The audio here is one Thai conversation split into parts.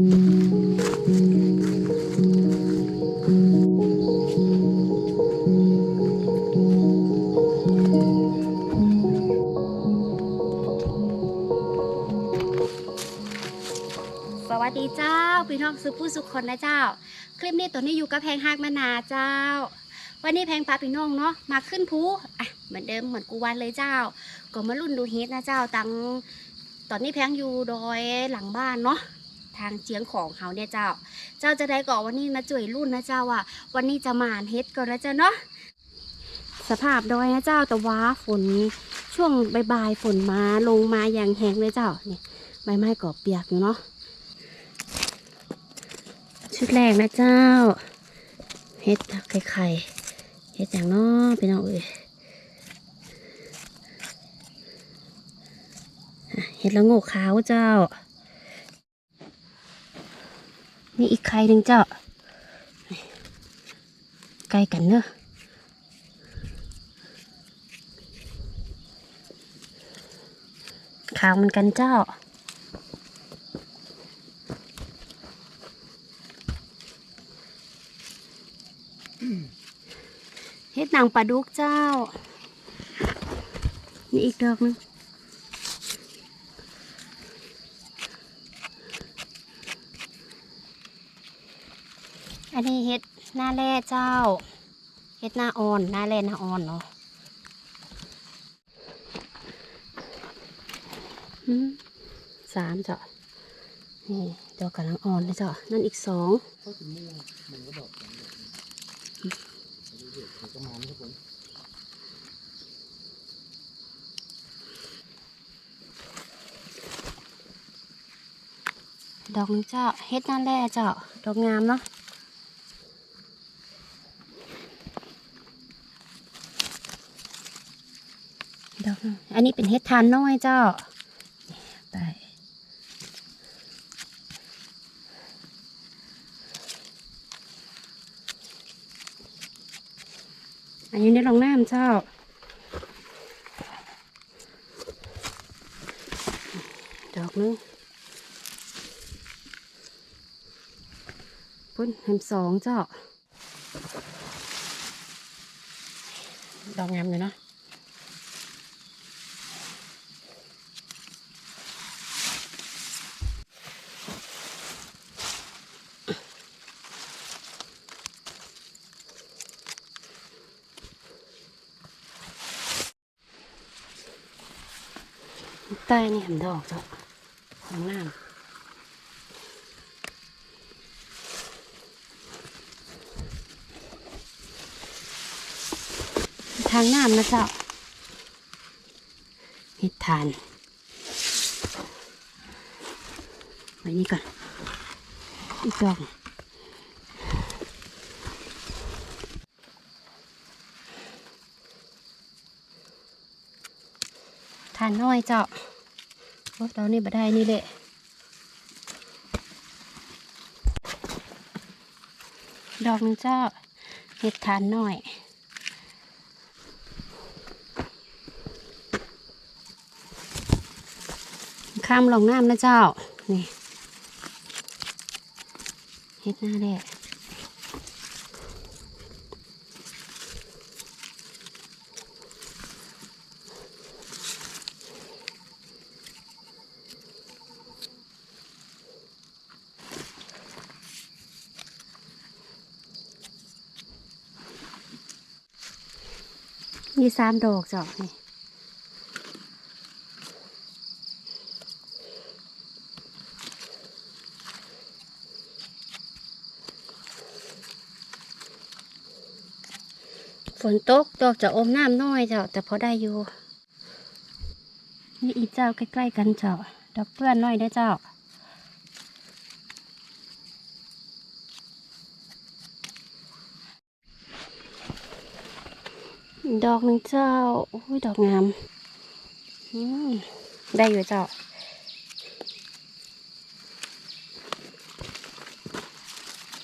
สวัสดีเจ้า พี่น้องสุผู้สุขคนนะเจ้า คลิปนี้ตัวนี้อยู่กับแพงฮักมานาเจ้า วันนี้แพงพาพี่น้องเนาะมาขึ้นภูอะเหมือนเดิมเหมือนกูวันเลยเจ้า ก็มารุ่นดูเฮดนะเจ้าตังตอนนี้แพงอยู่ดอยหลังบ้านเนาะ ทางเจียงของเขาเนี่ยเจ้า เจ้าจะได้ก่อวันนี้นะจ่วยรุ่นนะเจ้าว่าวันนี้จะมานเฮ็ดก่อนนะเจ้าเนาะสภาพดอยนะเจ้าแต่ว่าฝนช่วงบ่ายๆฝนมาลงมาอย่างแห้งเลยเจ้าเนี่ยใบไม้ก็เปียกอยู่เนาะชุดแรกนะเจ้าเฮ็ดไข่ไข่เฮ็ดอย่างน้อพี่น้องเอ้ยอะเฮ็ดละโงกขาวเจ้า นี่อีกไข่หนึ่งเจ้าใกล้กันเนอะขาวเหมันกันเจ้า เฮ็ดนังปลาดุกเจ้า นี่อีกดอกหนึง นนี้เฮ็ดหน้าแร่เจ้า เฮ็ดหน้าอ่อน หน้าแร่หน้าอ่อนเนาะสามเจ้านี่ดอกกำลังอ่อนเลยเจ้านั่นอีกสองดอกนึงเจ้าเฮ็ดหน้าแร่เจ้า ดอกงามเนาะ ดอกห นึ่งอันนี้เป็นเฮ็ดทานน้อยเจ้าไปอันนี้ได้ลองน้ำเจ้าดอกนึงพุ่นแฮมสองเจ้า ดอกงามเลยเนาะ ใต้นี่เห็นดอกเจ้าของน้ำทางน้ำนะเจ้าเห็ดทาน ไว้นี่ก่อน อีกดอกทานน้อยเจ้า อ้ตอนนี้บ่ได้นี่แหละดอกหนึงเจ้าเห็ดทานน้อยข้ามลองน้ำนะเจ้า นี่เฮ็ดหน้าแดด มีสามดอกเจ้านี่ฝนตกดอกจะอมน้ำน้อยเจ้าแต่พอได้อยู่ นี่อีเจ้าใกล้ๆกันเจ้า ดอกเปื้อนน้อยได้เจ้า ดอกหนึ่งเจ้าโอ้ยดอกงามได้อยู่เจ้า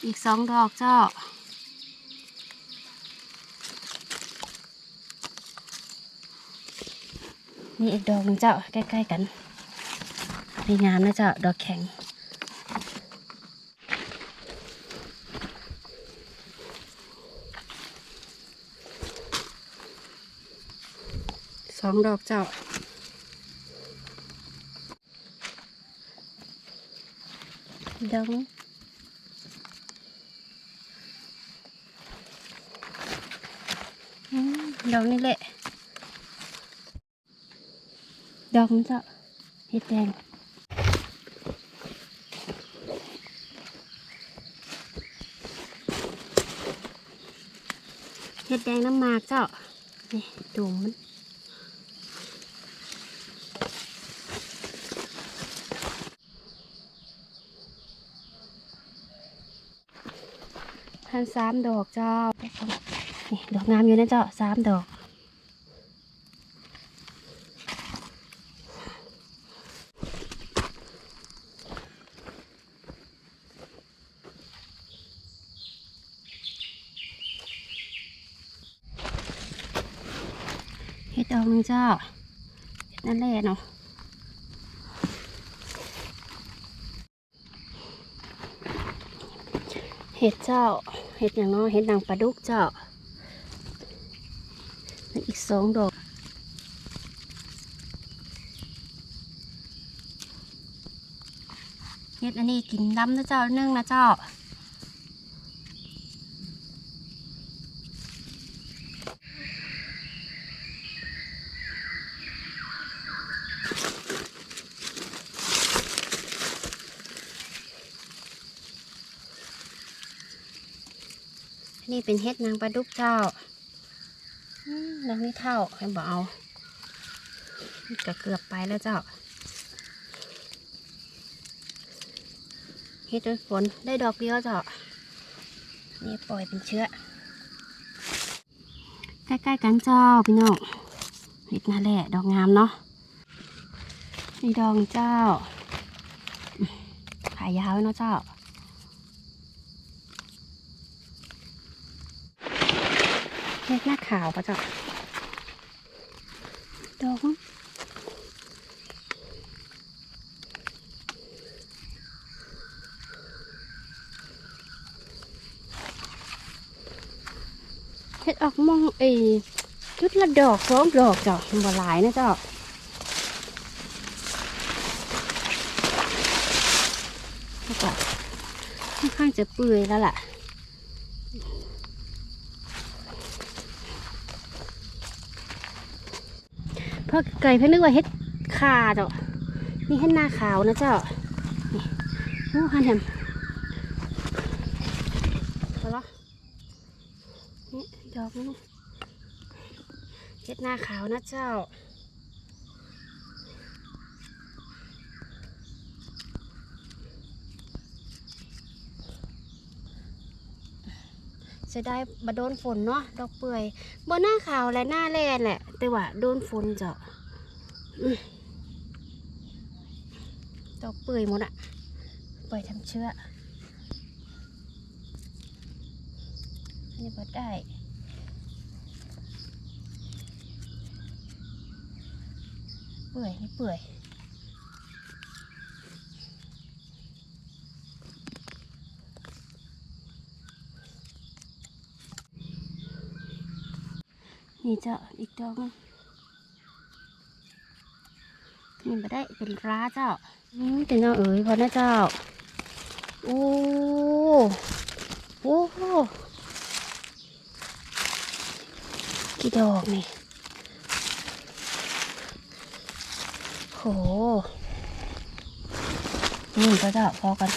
อีกสองดอกเจ้านี่อีกดอกหนึ่งเจ้า ใกล้ ๆ กันนี่งามนะเจ้า ดอกแข็ง องดอกเจ้า ดองดอกนี่แหละ ดอกนี่เจ้าเห็ดแดงเห็ดแดงน้ำมากเจ้า นี่ดูมันันสามดอกเจ้านี่ดอกงามอยู่นะเจ้าสามดอกเห็ดดอกหนึงเจ้าเห็ดนั่นแหละเนาะเห็ดเจ้า เห็ดอย่างน้อยเห็ดนางปลาดุกเจ้าอีกสองดอกเห็ดอันนี้กินดำนะเจ้านึ่งนะเจ้า นี่เป็นเห็ดนางปลาดุกเจ้าอืมแล้วนี่เท่าให้บอกเอาก็เกือบไปแล้วเจ้าเห็ดโดยฝนได้ดอกเดียวเจ้า นี่ปล่อยเป็นเชื้อ ใกล้ๆกันเจ้าพี่น้องเห็ดนั่นแหละดอกงามเนาะนี่ดองเจ้าขายยาวไว้เนาะเจ้า เล็กหน้าขาวปะจ๊ะดอกเฮ็ดออกมองเอ้ยจุดละดอกสองดอกจ้ะมันบ่หลายนะเจ้าแล้วก็ค่อนข้างจะเปื่อยแล้วล่ะ พ่อไก่เพิ่งนึกว่าเฮ็ดขาเจ้านี่เฮ็ดหน้าขาวนะเจ้านี่โอ้ฮันแฮมเอาละนี่ดอกนี่เฮ็ดหน้าขาวนะเจ้า จะได้บโดนฝนเนาะดอกเปื่อยบนหน้าขาวและหน้าแลนแหละ แต่ว่าโดนฝนเจ้าอืมดอกเปื่อยหมดอะปล่อยทำเชื้ออันนี่พอได้เปื่อยนี่เปื่อย นี่เจ้าอีกดอกนึงนี่มาได้เป็นร้าเจ้าอืมเป็นเจ้าเอ๋ยพอนะเจ้า โอ้โอ้โหกี่ดอกนี่โหนี่ก็เจ้าพอกัน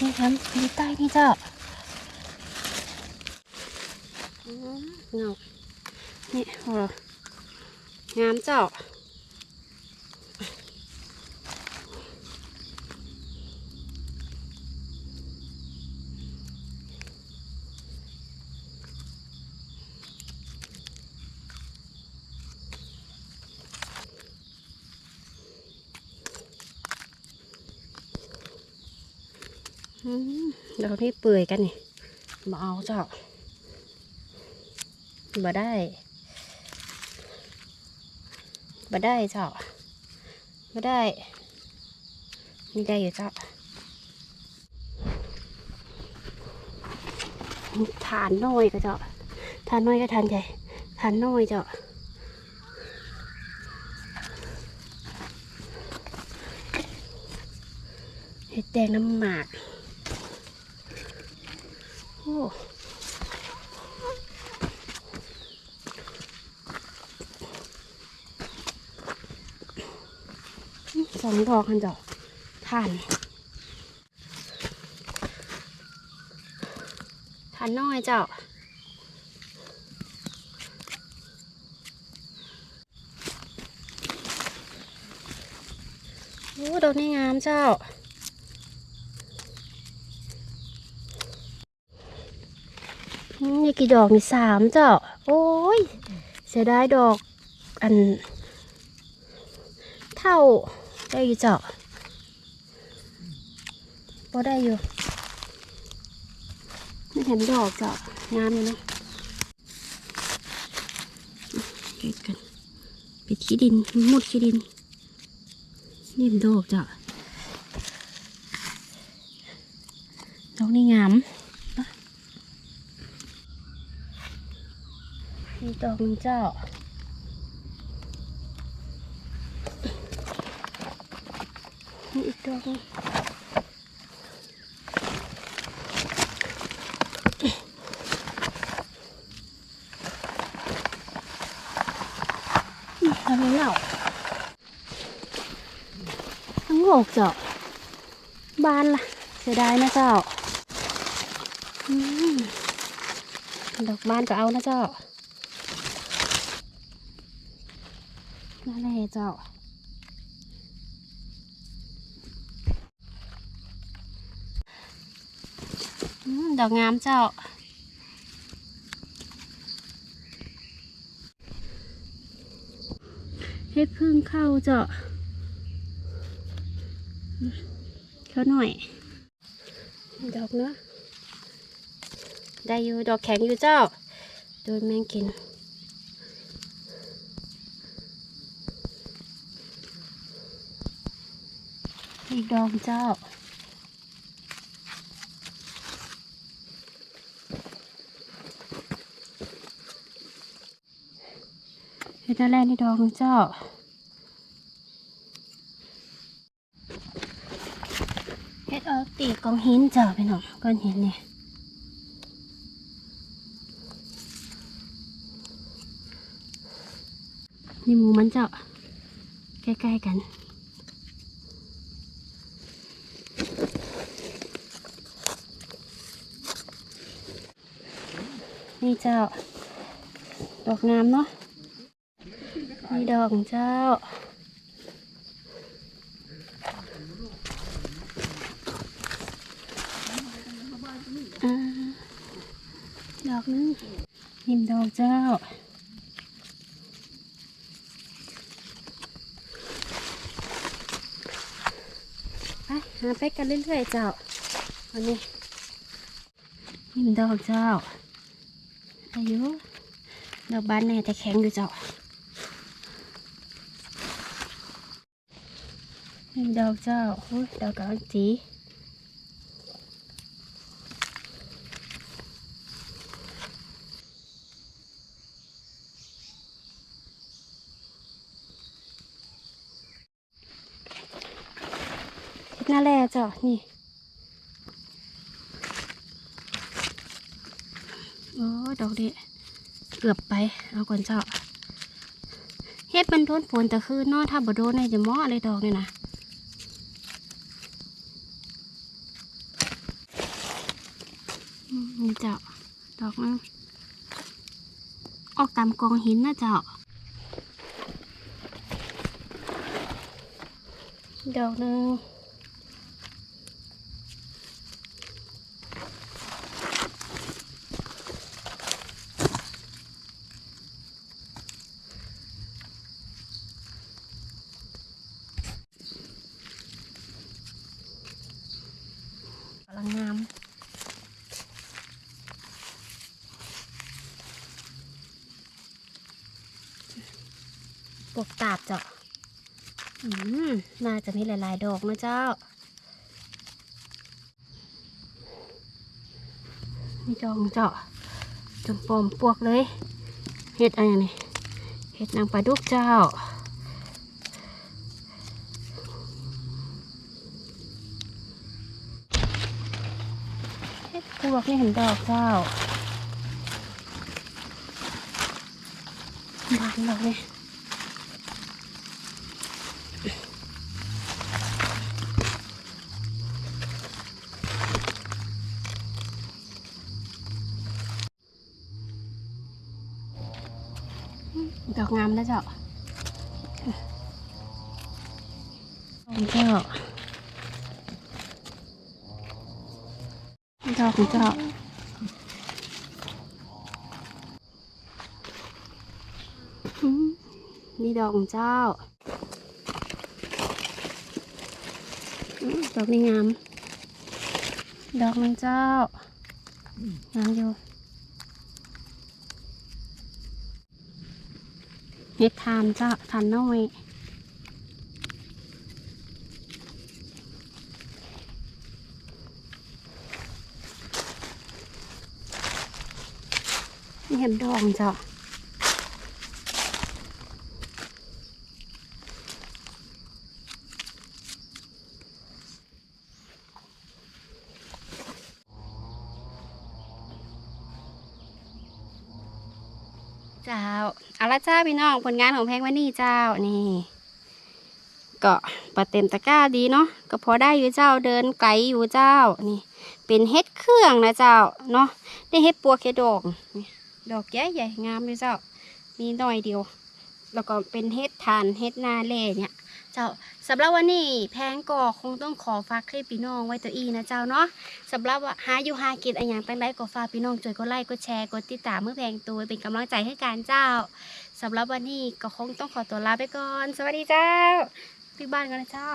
นี่ครับนี่ใต้นี่เจ้า อืม เงานี่โอ้งามเจ้าเราที่เปื่อยกันนี่มาเอาเจ้า บ่ได้บ่ได้เจ้าบ่ได้นี่ได้อยู่เจ้าทานน้อยก็เจ้าทานน้อยก็ทานใหญ่ททานน้อยเจ้าเห็ดแดงน้ำหมากโอ้ สองดอกกันเจ้าทานทานน้อยเจ้าโอ้ดอกนี่งามเจ้าอืมนี่กี่ดอกนี่สามเจ้า โอ้ย เสียดายดอกอัน เท่า ได้อยู่เจ้าพอได้อยู่ไม่เห็นดอกเจ้างามอยู่เนะเก็บกันปิดขี้ดินมุดขี้ดินนี่ดอกเจ้าดอกนี่งามมีดอกนึงเจามีอีก ดอกหนึงทำไมเล่าทั้งโลกเจ้าบานล่ะ เสียดายนะเจ้าดอกบานก็เอานะเจ้านั่นแหละเจ้า ดอกงามเจ้าให้พึ่งเข้าเจ้าอืมเข้าหน่อย ดอกเนาะได้อยู่ดอกแข็งอยู่เจ้า โดนแมงกินอีกดอกเจ้า เฮ็ดแรกนี่ดอกนึงเจ้าเฮ็ดเอาตีกองหินเจ้าไปหนอก้อนหินเนี่ยนี่หมูมันเจ้าใกล้ๆกันนี่เจ้าดอกงามเนาะ นี่ดอกเจ้าอดอกนึงนิมดอกเจ้าไปหาไปกันเรื่อยๆเจ้าวันนี้นิมดอกเจ้าอายุดอกบานแน่แต่แข็งอยู่เจ้า ดอกเจ้าโอ้ยดอกกำลังจีหน้าแร่เจ้านี่โอ้ดอกนี้เกือบไป เอาก่อนเจ้า เฮ็ดมันทนฝนแต่คืนนอถ้าบ่โดนเนี่ยจะมอเลยดอกเนี่ยนะอืม นี่เจ้า ดอกนึงออกตามกองหินนะเจ้า ดอกหนึงกำลังงาม ป กตาบเจ้าอืมน่าจะมีหลาย ๆ ดอกนะเจ้านี่ดอกของเจ้าจมปอมปวกเลย เห็ดอะไรนี่ เห็ดนางปลาดุกเจ้าเห็ดพวกนี่เห็นดอกเจ้าบานดอกนี่ดอ งามนะเจ้าดอกเจ้าดอกของเจ้าอืมนี่ดอกของเจ้าอืมดอกนี่งาม ดอกของเจ้างามอยู่ เห็ดทานเจ้าทานน้อยนี่เห็นดองจ้ะเจ้าาละจ้าพี่น้องผลงานของแพงวันนี้เจ้านี่ก็ปะเต็มตะกร้าดีเนาะก็พอได้อยู่เจ้าเดินไกลอยู่เจ้านี่ เป็นเฮ็ดเครื่องนะเจ้าเนาะได้เฮ็ดปัวเฮ็ดอกดอกใหญ่ใหญ่งามเลยเจ้า มีหน่อยเดียว แล้วก็เป็นเฮ็ดทานเฮ็ดนาเล่เนี่ยเจ้าสำหรับวันนี้แพงก็คงต้องขอฝากคลิปพี่น้องไว้ตัวอีนะเจ้าเนาะสำหรับว่าหาอยู่หากินอะไรอย่างตั้งใดก็ฝากพี่น้องช่วยกดไลค์กดแชร์กดติดตามเมื่อแพงตัวเป็นกำลังใจให้การเจ้า สำหรับวันนี้ก็คงต้องขอตัวลาไปก่อน สวัสดีเจ้าพี่บ้านกันนะเจ้า